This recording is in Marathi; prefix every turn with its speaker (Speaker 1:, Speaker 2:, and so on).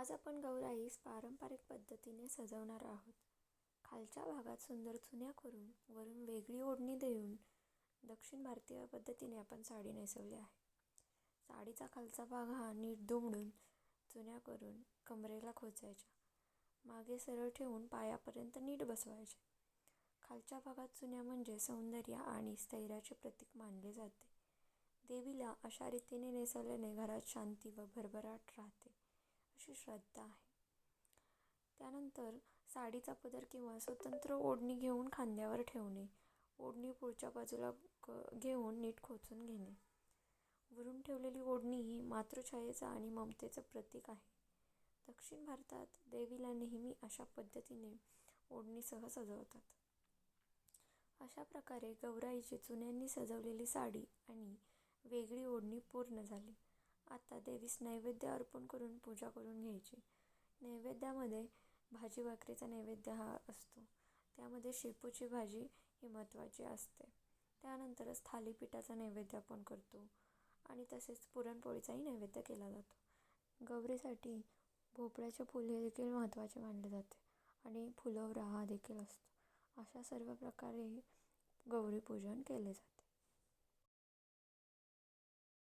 Speaker 1: आज आपण गौराईस पारंपरिक पद्धतीने सजवणार आहोत. खालच्या भागात सुंदर चुन्या करून वरून वेगळी ओढणी देऊन दक्षिण भारतीय पद्धतीने आपण साडी नेसवली आहे. साडीचा खालचा भाग हा नीट दुमडून चुन्या करून कमरेला खोचायच्या मागे सरळ ठेवून पायापर्यंत नीट बसवायचे. खालच्या भागात चुन्या म्हणजे सौंदर्य आणि स्थैर्याचे प्रतीक मानले जाते. देवीला अशा रीतीने नेसवल्याने घरात शांती व भरभराट राहते. अशी श्रद्धा आहे. त्यानंतर साडीचा पदर किंवा स्वतंत्र ओढणी घेऊन खांद्यावर ठेवणे. ओढणी पुढच्या बाजूला क घेऊन नीट खोचून घेणे. वरून ठेवलेली ओढणी ही मातृछायेचं आणि ममतेचं प्रतीक आहे. दक्षिण भारतात देवीला नेहमी अशा पद्धतीने ओढणीसह सजवतात. अशा प्रकारे गौराईची चुन्यांनी सजवलेली साडी आणि वेगळी ओढणी पूर्ण झाली. आता देवीस नैवेद्य अर्पण करून पूजा करून घ्यायची. नैवेद्यामध्ये भाजी भाकरीचा नैवेद्य हा असतो. त्यामध्ये शेपूची भाजी ही महत्त्वाची असते. त्यानंतरच थालीपीठाचा नैवेद्य आपण करतो आणि तसेच पुरणपोळीचाही नैवेद्य केला जातो. गौरीसाठी भोपळ्याचे फुल हे देखील महत्त्वाचे मानले जाते आणि फुलवरा हा देखील असतो. अशा सर्व प्रकारे गौरीपूजन केले जाते.